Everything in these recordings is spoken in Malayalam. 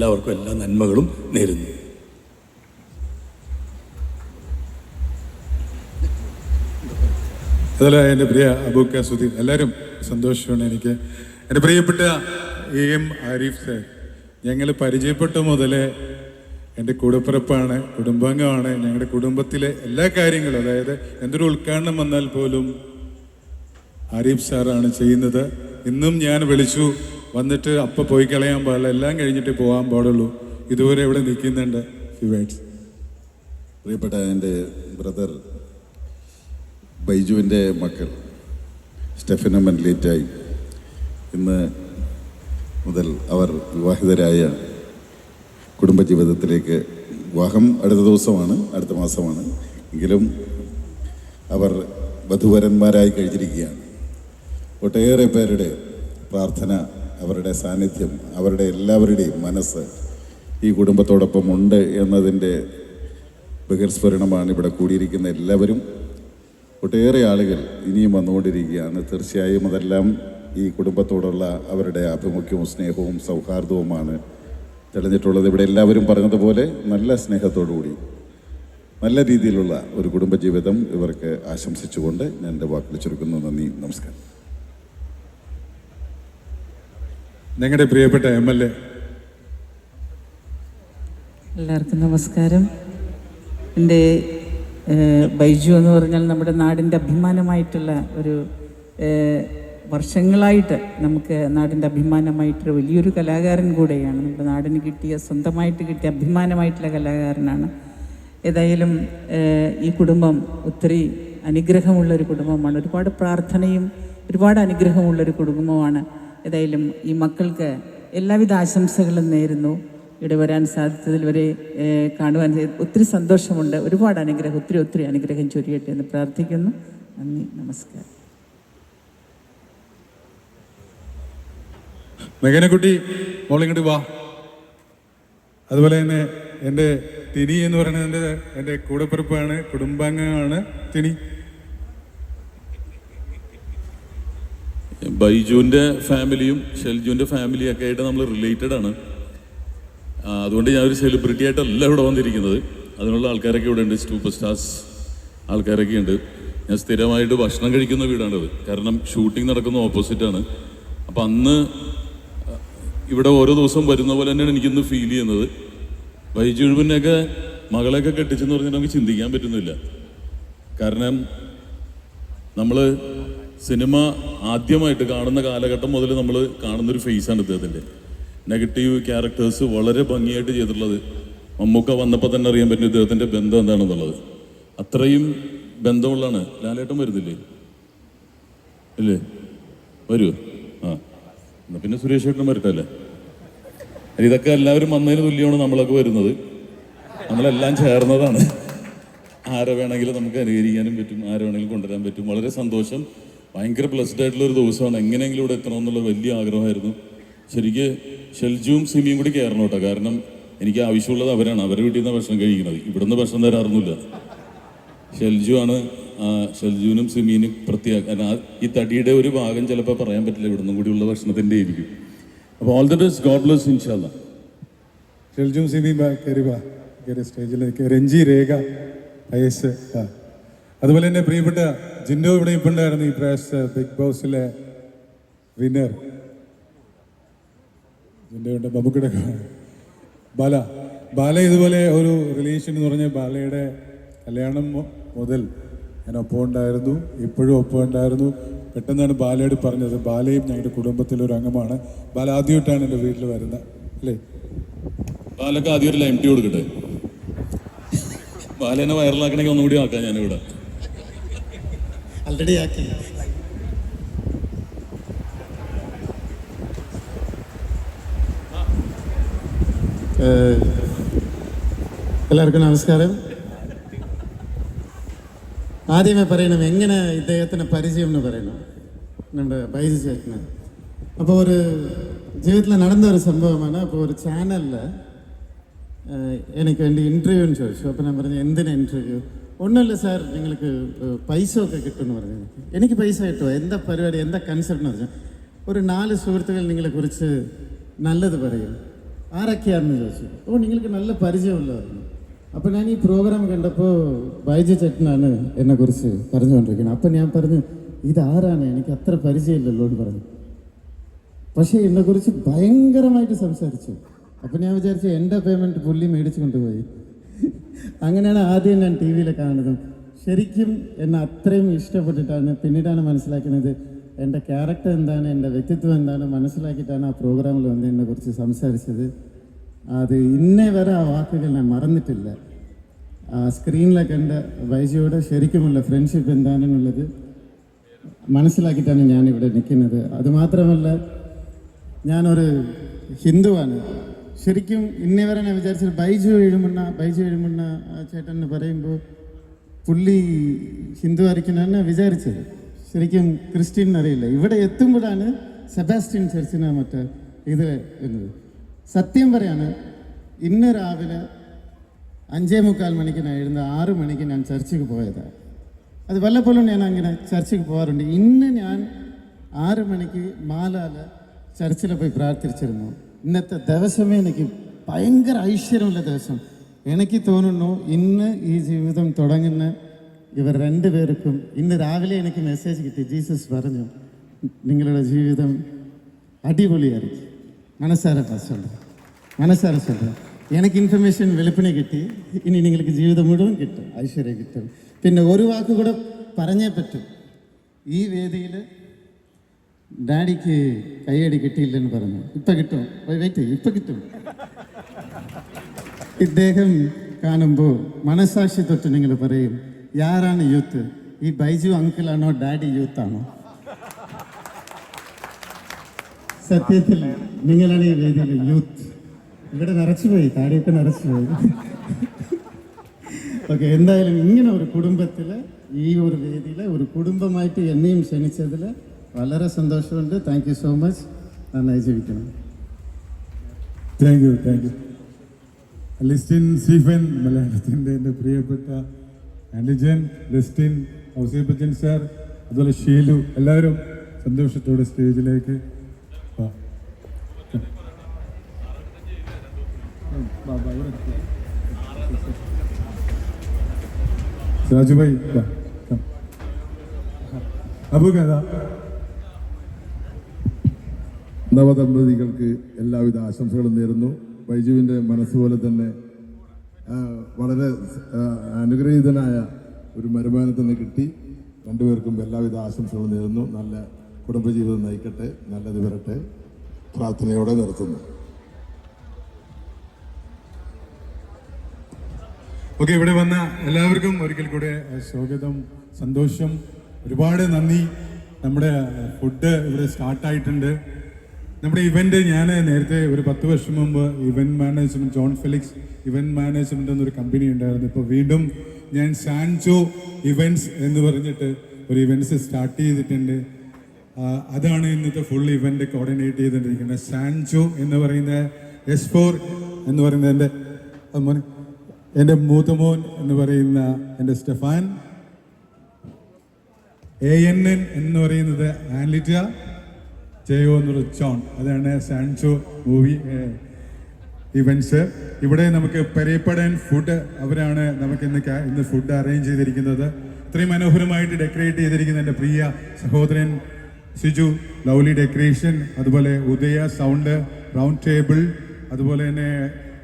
എല്ലാവർക്കും എല്ലാ നന്മകളും നേരുന്നു. അതല്ല എന്റെ പ്രിയ അബൂക്ക സുധീർ എല്ലാവരും സന്തോഷമാണ് എനിക്ക്. എന്റെ പ്രിയപ്പെട്ട എ എം ആരിഫ് സാർ ഞങ്ങൾ പരിചയപ്പെട്ട മുതലേ എന്റെ കൂടപ്പിറപ്പാണ് കുടുംബാംഗമാണ്. ഞങ്ങളുടെ കുടുംബത്തിലെ എല്ലാ കാര്യങ്ങളും അതായത് എന്തൊരു ഉദ്ഘാടനം വന്നാൽ പോലും ആരിഫ് സാറാണ് ചെയ്യുന്നത്. ഇന്നും ഞാൻ വിളിച്ചു വന്നിട്ട് അപ്പം പോയി കളയാൻ പാടില്ല. എല്ലാം കഴിഞ്ഞിട്ട് പോകാൻ പാടുള്ളൂ. ഇതുവരെ ഇവിടെ നിൽക്കുന്നുണ്ട് പ്രിയപ്പെട്ട എന്റെ ബ്രദർ ബൈജുവിന്റെ മക്കൾ സ്റ്റെഫിന മൻലേറ്റായി ഇന്ന് മുതൽ അവർ വിവാഹിതരായ കുടുംബജീവിതത്തിലേക്ക് വിവാഹം അടുത്ത ദിവസമാണ് അടുത്ത മാസമാണ്. എങ്കിലും അവർ വധുവരന്മാരായി കഴിഞ്ഞിരിക്കുകയാണ്. ഒട്ടേറെ പേരുടെ പ്രാർത്ഥന അവരുടെ സാന്നിധ്യം അവരുടെ എല്ലാവരുടെയും മനസ്സ് ഈ കുടുംബത്തോടൊപ്പം ഉണ്ട് എന്നതിന്റെ ബഹിർസ്ഫുരണമാണ് ഇവിടെ കൂടിയിരിക്കുന്ന എല്ലാവരും. ഒട്ടേറെ ആളുകൾ ഇനിയും വന്നുകൊണ്ടിരിക്കുകയാണ്. തീർച്ചയായും അതെല്ലാം ഈ കുടുംബത്തോടുള്ള അവരുടെ ആഭിമുഖ്യവും സ്നേഹവും സൗഹാർദ്ദവുമാണ് തെളിഞ്ഞിട്ടുള്ളത്. ഇവിടെ എല്ലാവരും പറഞ്ഞതുപോലെ നല്ല സ്നേഹത്തോടുകൂടി നല്ല രീതിയിലുള്ള ഒരു കുടുംബജീവിതം ഇവർക്ക് ആശംസിച്ചുകൊണ്ട് ഞാൻ എന്റെ വാക്കിൽ ചുരുക്കുന്നു. നന്ദി നമസ്കാരം. ഞങ്ങളുടെ പ്രിയപ്പെട്ട എം എൽ എ. എല്ലാവർക്കും നമസ്കാരം. എന്റെ ബൈജു എന്ന് പറഞ്ഞാൽ നമ്മുടെ നാടിന്റെ അഭിമാനമായിട്ടുള്ള ഒരു വർഷങ്ങളായിട്ട് നമുക്ക് നാടിന്റെ അഭിമാനമായിട്ടൊരു വലിയൊരു കലാകാരൻ കൂടെയാണ്. നമ്മുടെ നാടിന് കിട്ടിയ സ്വന്തമായിട്ട് കിട്ടിയ അഭിമാനമായിട്ടുള്ള കലാകാരനാണ്. ഏതായാലും ഈ കുടുംബം ഒത്തിരി അനുഗ്രഹമുള്ളൊരു കുടുംബമാണ്. ഒരുപാട് പ്രാർത്ഥനയും ഒരുപാട് അനുഗ്രഹമുള്ളൊരു കുടുംബമാണ് ഏതായാലും ഈ മക്കൾക്ക് എല്ലാവിധ ആശംസകളും നേരുന്നു. ഇവിടെ വരാൻ സാധിച്ചതിൽ വരെ കാണുവാൻ ഒത്തിരി സന്തോഷമുണ്ട്. ഒരുപാട് അനുഗ്രഹം ഒത്തിരി ഒത്തിരി അനുഗ്രഹം ചൊരിയട്ടെ എന്ന് പ്രാർത്ഥിക്കുന്നു. നന്ദി നമസ്കാരം. മെഗനക്കുട്ടി മോളിങ്ങോട്ട് വാ. അതുപോലെ തന്നെ എന്റെ തിനി എന്ന് പറയുന്നത് എന്റെ എന്റെ കൂടപ്പിറപ്പാണ് കുടുംബാംഗമാണ് തിനി. ബൈജുവിന്റെ ഫാമിലിയും ഷെൽജുവിന്റെ ഫാമിലിയും ഒക്കെ ആയിട്ട് നമ്മൾ റിലേറ്റഡ് ആണ്. അതുകൊണ്ട് ഞാനൊരു സെലിബ്രിറ്റി ആയിട്ടല്ല ഇവിടെ വന്നിരിക്കുന്നത്. അതിനുള്ള ആൾക്കാരൊക്കെ ഇവിടെ ഉണ്ട് സൂപ്പർ സ്റ്റാർസ് ആൾക്കാരൊക്കെ ഉണ്ട്. ഞാൻ സ്ഥിരമായിട്ട് ഭക്ഷണം കഴിക്കുന്ന വീടാണിത്. കാരണം ഷൂട്ടിംഗ് നടക്കുന്ന ഓപ്പോസിറ്റാണ് അപ്പം അന്ന് ഇവിടെ ഓരോ ദിവസം വരുന്ന പോലെ തന്നെയാണ് എനിക്കിന്ന് ഫീൽ ചെയ്യുന്നത്. ബൈജു എഴുപിനെയൊക്കെ മകളെയൊക്കെ കെട്ടിച്ചെന്ന് പറഞ്ഞാൽ നമുക്ക് ചിന്തിക്കാൻ പറ്റുന്നില്ല. കാരണം നമ്മൾ സിനിമ ആദ്യമായിട്ട് കാണുന്ന കാലഘട്ടം മുതൽ നമ്മൾ കാണുന്നൊരു ഫേസാണ് ഇദ്ദേഹത്തിന്റെ നെഗറ്റീവ് ക്യാരക്ടേഴ്സ് വളരെ ഭംഗിയായിട്ട് ചെയ്തിട്ടുള്ളത്. മമ്മൂക്ക വന്നപ്പോൾ തന്നെ അറിയാൻ പറ്റും ഇദ്ദേഹത്തിന്റെ ബന്ധം എന്താണെന്നുള്ളത്. അത്രയും ബന്ധമുള്ളതാണ്. ലാലേട്ടൻ വരുന്നില്ലേ? ഇല്ലേ? വരൂ. ആ. എന്നാൽ പിന്നെ സുരേഷ് ഏട്ടനും വരട്ടല്ലേ ഇതൊക്കെ എല്ലാവരും വന്നതിന് തുല്യമാണ് നമ്മളൊക്കെ വരുന്നത്. നമ്മളെല്ലാം ചേർന്നതാണ്. ആരെ വേണമെങ്കിലും നമുക്ക് അനുകരിക്കാനും പറ്റും ആരെ വേണമെങ്കിലും കൊണ്ടുവരാൻ പറ്റും. വളരെ സന്തോഷം. ഭയങ്കര ബ്ലസ്ഡ് ആയിട്ടുള്ള ഒരു ദിവസമാണ്. എങ്ങനെയെങ്കിലും ഇവിടെ എത്തണം എന്നുള്ള വലിയ ആഗ്രഹമായിരുന്നു. ശരിക്ക് ഷെൽജുവും സിമിയും കൂടി കയറണം കേട്ടോ. കാരണം എനിക്ക് ആവശ്യമുള്ളത് അവരാണ്. അവരുടെ വീട്ടിൽ നിന്ന് ഭക്ഷണം കഴിക്കുന്നത്. ഇവിടുന്ന് ഭക്ഷണം തരാറൊന്നുമില്ല. ഷെൽജു ആണ്. ഷെൽജുവിനും സിമീനും പ്രത്യേക ഈ തടിയുടെ ഒരു ഭാഗം ചിലപ്പോൾ പറയാൻ പറ്റില്ല. ഇവിടുന്നും കൂടിയുള്ള ഭക്ഷണത്തിന്റെ ആയിരിക്കും. അപ്പോൾ all the best God bless ഇൻഷാല്ല ഷെൽജും സിമിയും കയറി വാ. കയറി സ്റ്റേജിലേക്ക് രഞ്ജി രേഖ വയസ്സ് ആ. അതുപോലെ തന്നെ പ്രിയപ്പെട്ട ജിൻഡോ ഇവിടെ ഇപ്പം ഉണ്ടായിരുന്നു ഈ പ്രാവശ്യത്തെ ബിഗ് ബോസിലെ വിന്നർ ജിൻഡോയുടെ ബബുക്കിടെ ബാല. ബാല ഇതുപോലെ ഒരു റിലേഷൻ എന്ന് പറഞ്ഞ ബാലയുടെ കല്യാണം മുതൽ ഞാൻ ഒപ്പം ഉണ്ടായിരുന്നു ഇപ്പോഴും ഒപ്പം ഉണ്ടായിരുന്നു. പെട്ടെന്നാണ് ബാലയോട് പറഞ്ഞത് ബാലയും ഞങ്ങളുടെ കുടുംബത്തിലെ ഒരു അംഗമാണ്. ബാല ആദ്യമായിട്ടാണ് എന്റെ വീട്ടിൽ വരുന്നത് അല്ലേ? ബാലക്ക് ആദ്യം ഒരു ലൈം ടീ കൊടുക്കട്ടെ? ബാലേനെ വൈറലാക്കണമെങ്കിൽ ഒന്നുകൂടി ആക്കാം ഞാനിവിടെ. ആൾറെഡി ആക്കി. എല്ലാവർക്കും നമസ്കാരം. ആദ്യമേ പറയണം എങ്ങനെ ഇദ്ദേഹത്തിന് പരിചയം എന്ന് പറയണം. നമ്മുടെ ബൈജു ചേട്ടന്. അപ്പോൾ ഒരു ജീവിതത്തിൽ നടന്ന ഒരു സംഭവമാണ്. അപ്പോൾ ഒരു ചാനലിൽ എനിക്ക് വേണ്ടി ഇന്റർവ്യൂന്ന് ചോദിച്ചു. അപ്പോൾ ഞാൻ പറഞ്ഞു എന്തിനാ ഇന്റർവ്യൂ ഒന്നുമില്ല സാർ നിങ്ങൾക്ക് പൈസ ഒക്കെ കിട്ടുമെന്ന് പറഞ്ഞു. എനിക്ക്. പൈസ കിട്ടുമോ? എന്താ പരിപാടി? എന്താ കൺസെപ്റ്റ് എന്ന് പറഞ്ഞു ഒരു നാല് സുഹൃത്തുക്കൾ നിങ്ങളെ കുറിച്ച് നല്ലത് പറയും. ആരൊക്കെയാണെന്ന് ചോദിച്ചു. ഓ നിങ്ങൾക്ക് നല്ല പരിചയമുള്ളതായിരുന്നു അപ്പോൾ ഞാൻ ഈ പ്രോഗ്രാം കണ്ടപ്പോൾ ബൈജു ചേട്ടനാണ് എന്നെക്കുറിച്ച് പറഞ്ഞുകൊണ്ടിരിക്കുന്നത്. അപ്പം ഞാൻ പറഞ്ഞു ഇതാരാണ് എനിക്ക് അത്ര പരിചയമില്ലല്ലോ എന്ന് പറഞ്ഞു. പക്ഷേ എന്നെക്കുറിച്ച് ഭയങ്കരമായിട്ട് സംസാരിച്ചു. അപ്പം ഞാൻ വിചാരിച്ചു എന്റെ പേയ്മെന്റ് പുള്ളി മേടിച്ചു കൊണ്ടുപോയി. അങ്ങനെയാണ് ആദ്യം ഞാൻ ടി വിയിൽ കാണുന്നത്. ശരിക്കും എന്നെ അത്രയും ഇഷ്ടപ്പെട്ടിട്ടാണ് പിന്നീടാണ് മനസ്സിലാക്കുന്നത് എന്റെ ക്യാരക്ടർ എന്താണ് എന്റെ വ്യക്തിത്വം എന്താണ് മനസ്സിലാക്കിയിട്ടാണ് ആ പ്രോഗ്രാമിൽ വന്ന് എന്നെ കുറിച്ച് സംസാരിച്ചത്. അത് ഇന്നേ വരെ ആ വാക്കുകൾ ഞാൻ മറന്നിട്ടില്ല. സ്ക്രീനിലെ കണ്ട വൈജിയോട് ശരിക്കുമുള്ള ഫ്രണ്ട്ഷിപ്പ് എന്താണെന്നുള്ളത് മനസ്സിലാക്കിയിട്ടാണ് ഞാനിവിടെ നിൽക്കുന്നത്. അതുമാത്രമല്ല ഞാനൊരു ഹിന്ദുവാണ്. ശരിക്കും ഇന്നേ വരെ ഞാൻ വിചാരിച്ചത് ബൈജു എഴുമണ്ണ ബൈജു എഴുമണ്ണ ചേട്ടൻ എന്ന് പറയുമ്പോൾ പുള്ളി ഹിന്ദു ആയിരിക്കണമെന്ന് വിചാരിച്ചത്. ശരിക്കും ക്രിസ്ത്യൻ അറിയില്ല. ഇവിടെ എത്തുമ്പോഴാണ് സെബാസ്റ്റ്യൻ ചർച്ചിന് മറ്റേ ഇത് എന്നത് സത്യം പറയാണ് ഇന്ന് രാവിലെ അഞ്ചേ മുക്കാൽ മണിക്ക് ഞാൻ എഴുന്ന ആറ് മണിക്ക് ഞാൻ ചർച്ചിക്ക് പോയതാണ് അത് വല്ലപ്പോഴും ഞാൻ അങ്ങനെ ചർച്ചിക്ക് പോകാറുണ്ട്. ഇന്ന് ഞാൻ ആറ് മണിക്ക് മാലാല ചർച്ചിൽ പോയി പ്രാർത്ഥിച്ചിരുന്നു. ഇന്നത്തെ ദിവസമേ എനിക്ക് ഭയങ്കര ഐശ്വര്യമുള്ള ദിവസം. എനിക്ക് തോന്നുന്നു ഇന്ന് ഈ ജീവിതം തുടങ്ങുന്ന ഇവർ രണ്ടുപേർക്കും ഇന്ന് രാവിലെ എനിക്ക് മെസ്സേജ് കിട്ടി. ജീസസ് പറഞ്ഞു നിങ്ങളുടെ ജീവിതം അടിപൊളിയായിരിക്കും മനസ്സാര ഫസ്റ്റ് മനസ്സാര ചൊല്ലാം എനിക്ക് ഇൻഫർമേഷൻ വെളുപ്പിനെ കിട്ടി. ഇനി നിങ്ങൾക്ക് ജീവിതം മുഴുവൻ കിട്ടും. ഐശ്വര്യം കിട്ടും. പിന്നെ ഒരു വാക്കുകൂടെ പറഞ്ഞേ പറ്റും. ഈ വേദിയിൽ ഡാഡിക്ക് കൈയടി കിട്ടിയില്ലെന്ന് പറഞ്ഞു. ഇപ്പം കിട്ടും. വെയിറ്റ് ഇപ്പം കിട്ടും. ഇദ്ദേഹം കാണുമ്പോൾ മനസാക്ഷി തൊട്ട് നിങ്ങൾ പറയും ആരാണ് യൂത്ത് ഈ ബൈജു അങ്കിളാണോ ഡാഡി യൂത്താണോ സത്യത്തിൽ നിങ്ങളാണ് ഈ വേദിയിലെ യൂത്ത് ഇവിടെ നിറച്ചുപോയി താടിയൊക്കെ നിറച്ചുപോയി. ഓക്കെ എന്തായാലും ഇങ്ങനെ ഒരു കുടുംബത്തിൽ ഈ ഒരു വേദിയിൽ ഒരു കുടുംബമായിട്ട് എന്നെയും ക്ഷണിച്ചതിൽ വളരെ സന്തോഷമുണ്ട്. താങ്ക് യു സോ മച്ച് നന്നായി ജീവിക്കണം. Thank you thank you Listin Stephen മലയാളത്തിന്റെ എന്റെ പ്രിയപ്പെട്ട ആൻഡിജൻ ലിസ്റ്റിൻ ഔസേപ്പച്ചൻ സാർ അതുപോലെ ഷീലു എല്ലാവരും സന്തോഷത്തോടെ സ്റ്റേജിലേക്ക് രാജുഭായി അബു കഥ നവദമ്പതികൾക്ക് എല്ലാവിധ ആശംസകളും നേരുന്നു. ബൈജുവിന്റെ മനസ്സുപോലെ തന്നെ വളരെ അനുഗ്രഹീതനായ ഒരു മരുമാനം തന്നെ കിട്ടി. രണ്ടുപേർക്കും എല്ലാവിധ ആശംസകളും നേരുന്നു. നല്ല കുടുംബജീവിതം നയിക്കട്ടെ. നല്ലത് വരട്ടെ. പ്രാർത്ഥനയോടെ നിർത്തുന്നു. ഓക്കെ ഇവിടെ വന്ന എല്ലാവർക്കും ഒരിക്കൽ കൂടെ സ്വാഗതം സന്തോഷം. ഒരുപാട് നന്ദി. നമ്മുടെ ഫുഡ് ഇവിടെ സ്റ്റാർട്ടായിട്ടുണ്ട്. നമ്മുടെ ഇവന്റ് ഞാൻ നേരത്തെ ഒരു പത്ത് വർഷം മുമ്പ് event management John Felix event management എന്നൊരു കമ്പനി ഉണ്ടായിരുന്നു. ഇപ്പോൾ വീണ്ടും ഞാൻ സാൻജോ ഇവന്റ്സ് എന്ന് പറഞ്ഞിട്ട് ഒരു ഇവന്റ്സ് സ്റ്റാർട്ട് ചെയ്തിട്ടുണ്ട്. അതാണ് ഇന്നത്തെ ഫുൾ ഇവന്റ് കോർഡിനേറ്റ് ചെയ്തുകൊണ്ടിരിക്കുന്നത്. സാൻജോ എന്ന് പറയുന്ന എസ് ഫോർ എന്ന് പറയുന്ന എന്റെ മോൻ എന്റെ മൂത്തമോൻ എന്ന് പറയുന്ന എന്റെ സ്റ്റെഫാൻ എ എൻ എൻ എന്ന് പറയുന്നത് ആൻലിറ്റ ജയോ ജോൺ. അതാണ് സാൻചോ മൂവി ഇവൻസ്. ഇവിടെ നമുക്ക് പെരേപ്പടൻ ഫുഡ് അവരാണ് നമുക്ക് ഇന്ന് ഇന്ന് ഫുഡ് അറേഞ്ച് ചെയ്തിരിക്കുന്നത്. ഇത്രയും മനോഹരമായിട്ട് ഡെക്കറേറ്റ് ചെയ്തിരിക്കുന്ന എന്റെ പ്രിയ സഹോദരൻ സിജു ലവ്ലി ഡെക്കറേഷൻ അതുപോലെ ഉദയ സൗണ്ട് റൗണ്ട് ടേബിൾ അതുപോലെ തന്നെ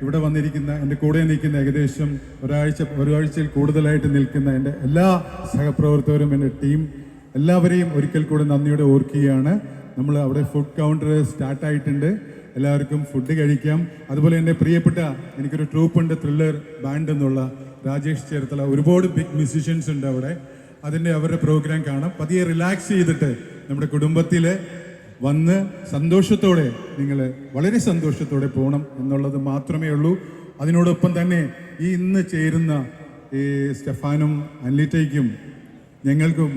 ഇവിടെ വന്നിരിക്കുന്ന എന്റെ കൂടെ നിൽക്കുന്ന ഏകദേശം ഒരാഴ്ച ഒരാഴ്ചയിൽ കൂടുതലായിട്ട് നിൽക്കുന്ന എന്റെ എല്ലാ സഹപ്രവർത്തകരും എന്റെ ടീം എല്ലാവരെയും ഒരിക്കൽ കൂടെ നന്ദിയോടെ ഓർക്കുകയാണ്. നമ്മൾ അവിടെ ഫുഡ് കൗണ്ടർ സ്റ്റാർട്ടായിട്ടുണ്ട് എല്ലാവർക്കും ഫുഡ് കഴിക്കാം. അതുപോലെ എന്റെ പ്രിയപ്പെട്ട എനിക്കൊരു ട്രൂപ്പ് ഉണ്ട് ത്രില്ലർ ബാൻഡ് എന്നുള്ള രാജേഷ് ചേർത്തല. ഒരുപാട് ബിഗ് മ്യൂസിഷ്യൻസ് ഉണ്ട് അവിടെ. അതിന്റെ അവരുടെ പ്രോഗ്രാം കാണാം. പതിയെ റിലാക്സ് ചെയ്തിട്ട് നമ്മുടെ കുടുംബത്തിൽ വന്ന് സന്തോഷത്തോടെ നിങ്ങൾ വളരെ സന്തോഷത്തോടെ പോകണം എന്നുള്ളത് മാത്രമേ ഉള്ളൂ. അതിനോടൊപ്പം തന്നെ ഈ ഇന്ന് ചേരുന്ന ഈ സ്റ്റെഫാനും അൻലിറ്റയ്ക്കും ഞങ്ങൾക്കും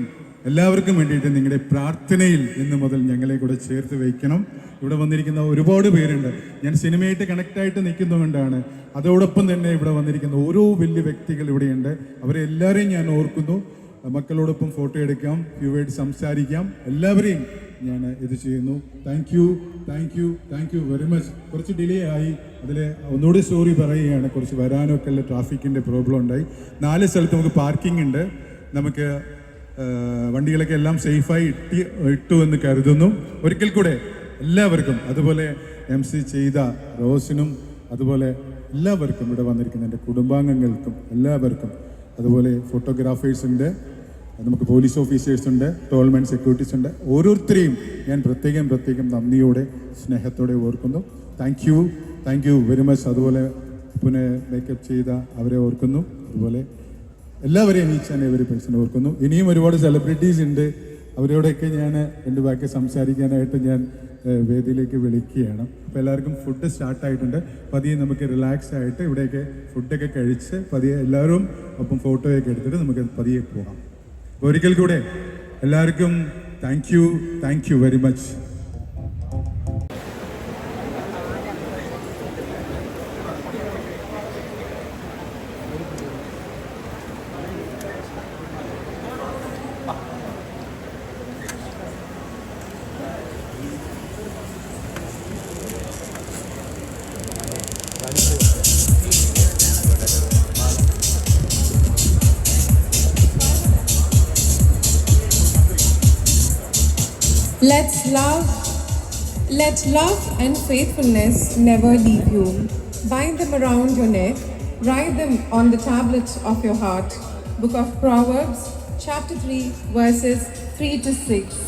എല്ലാവർക്കും വേണ്ടിയിട്ട് നിങ്ങളുടെ പ്രാർത്ഥനയിൽ ഇന്ന് മുതൽ ഞങ്ങളെ കൂടെ ചേർത്ത് വയ്ക്കണം. ഇവിടെ വന്നിരിക്കുന്ന ഒരുപാട് പേരുണ്ട്. ഞാൻ സിനിമയായിട്ട് കണക്റ്റായിട്ട് നിൽക്കുന്നതുകൊണ്ടാണ്. അതോടൊപ്പം തന്നെ ഇവിടെ വന്നിരിക്കുന്ന ഓരോ വലിയ വ്യക്തികൾ ഇവിടെയുണ്ട്. അവരെ എല്ലാവരെയും ഞാൻ ഓർക്കുന്നു. മക്കളോടൊപ്പം ഫോട്ടോ എടുക്കാം ഫ്യൂവേഡ് സംസാരിക്കാം. എല്ലാവരെയും ഞാൻ ഇത് ചെയ്യുന്നു. Thank you thank you thank you very much കുറച്ച് ഡിലേ ആയി. അതിൽ ഒന്നുകൂടി സ്റ്റോറി പറയുകയാണ്. കുറച്ച് വരാനൊക്കെ ഉള്ള ട്രാഫിക്കിന്റെ പ്രോബ്ലം ഉണ്ടായി. നാല് സ്ഥലത്ത് നമുക്ക് പാർക്കിംഗ് ഉണ്ട്. നമുക്ക് വണ്ടികളൊക്കെ എല്ലാം സേഫായി ഇട്ടി ഇട്ടു എന്ന് കരുതുന്നു. ഒരിക്കൽ കൂടെ എല്ലാവർക്കും അതുപോലെ എം സി ചെയ്ത റോസിനും അതുപോലെ എല്ലാവർക്കും ഇവിടെ വന്നിരിക്കുന്ന എന്റെ കുടുംബാംഗങ്ങൾക്കും എല്ലാവർക്കും അതുപോലെ ഫോട്ടോഗ്രാഫേഴ്സുണ്ട് നമുക്ക് പോലീസ് ഓഫീസേഴ്സ് ഉണ്ട് ടോൾമെൻ സെക്യൂരിറ്റീസ് ഉണ്ട് ഓരോരുത്തരെയും ഞാൻ പ്രത്യേകം പ്രത്യേകം നന്ദിയോടെ സ്നേഹത്തോടെ ഓർക്കുന്നു. Thank you thank you very much അതുപോലെ പിന്നെ മേക്കപ്പ് ചെയ്ത അവരെ ഓർക്കുന്നു. അതുപോലെ എല്ലാവരെയും ഈച്ച് ആൻഡ് എവരി പേഴ്സൺ ഓർക്കുന്നു. ഇനിയും ഒരുപാട് സെലിബ്രിറ്റീസ് ഉണ്ട്. അവരോടൊക്കെ ഞാൻ എന്റെ ബാക്കി സംസാരിക്കാനായിട്ട് ഞാൻ വേദിയിലേക്ക് വിളിക്കുകയാണ്. അപ്പോൾ എല്ലാവർക്കും ഫുഡ് സ്റ്റാർട്ട് ആയിട്ടുണ്ട്. പതിയെ നമുക്ക് റിലാക്സ് ആയിട്ട് ഇവിടെയൊക്കെ ഫുഡൊക്കെ കഴിച്ച് പതിയെ എല്ലാവരും ഒപ്പം ഫോട്ടോയൊക്കെ എടുത്തിട്ട് നമുക്ക് പതിയെ പോകാം. ഒരിക്കൽ കൂടെ എല്ലാവർക്കും thank you thank you very much Let's love, let love and faithfulness never leave you. Bind them around your neck, write them on the tablets of your heart. Book of Proverbs, chapter 3, verses 3 to 6.